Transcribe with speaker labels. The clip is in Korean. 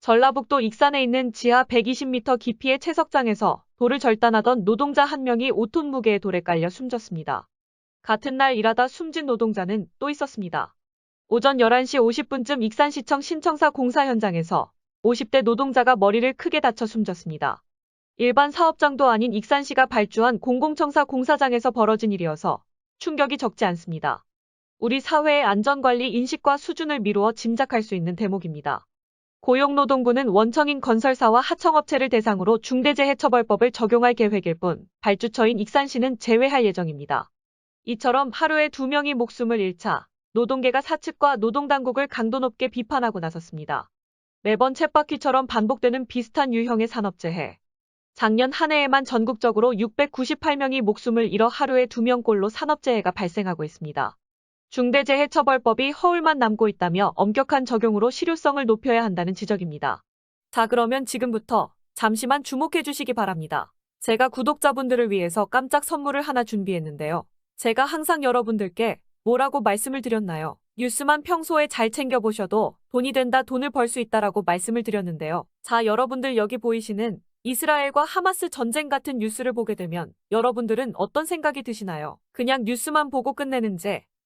Speaker 1: 전라북도 익산에 있는 지하 120m 깊이의 채석장에서 돌을 절단하던 노동자 한 명이 5톤 무게의 돌에 깔려 숨졌습니다. 같은 날 일하다 숨진 노동자는 또 있었습니다. 오전 11시 50분쯤 익산시청 신청사 공사 현장에서 50대 노동자가 머리를 크게 다쳐 숨졌습니다. 일반 사업장도 아닌 익산시가 발주한 공공청사 공사장에서 벌어진 일이어서 충격이 적지 않습니다. 우리 사회의 안전관리 인식과 수준을 미루어 짐작할 수 있는 대목입니다. 고용노동부는 원청인 건설사와 하청업체를 대상으로 중대재해처벌법을 적용할 계획일 뿐 발주처인 익산시는 제외할 예정입니다. 이처럼 하루에 두 명이 목숨을 잃자 노동계가 사측과 노동당국을 강도 높게 비판하고 나섰습니다. 매번 쳇바퀴처럼 반복되는 비슷한 유형의 산업재해. 작년 한 해에만 전국적으로 698명이 목숨을 잃어 하루에 2명꼴로 산업재해가 발생하고 있습니다. 중대재해처벌법이 허울만 남고 있다며 엄격한 적용으로 실효성을 높여야 한다는 지적입니다. 자, 그러면 지금부터 잠시만 주목해 주시기 바랍니다. 제가 구독자분들을 위해서 깜짝 선물을 하나 준비했는데요. 제가 항상 여러분들께 뭐라고 말씀을 드렸나요? 뉴스만 평소에 잘 챙겨보셔도 돈이 된다, 돈을 벌 수 있다라고 말씀을 드렸는데요. 자, 여러분들 여기 보이시는 이스라엘과 하마스 전쟁 같은 뉴스를 보게 되면 여러분들은 어떤 생각이 드시나요? 그냥 뉴스만 보고 끝내는지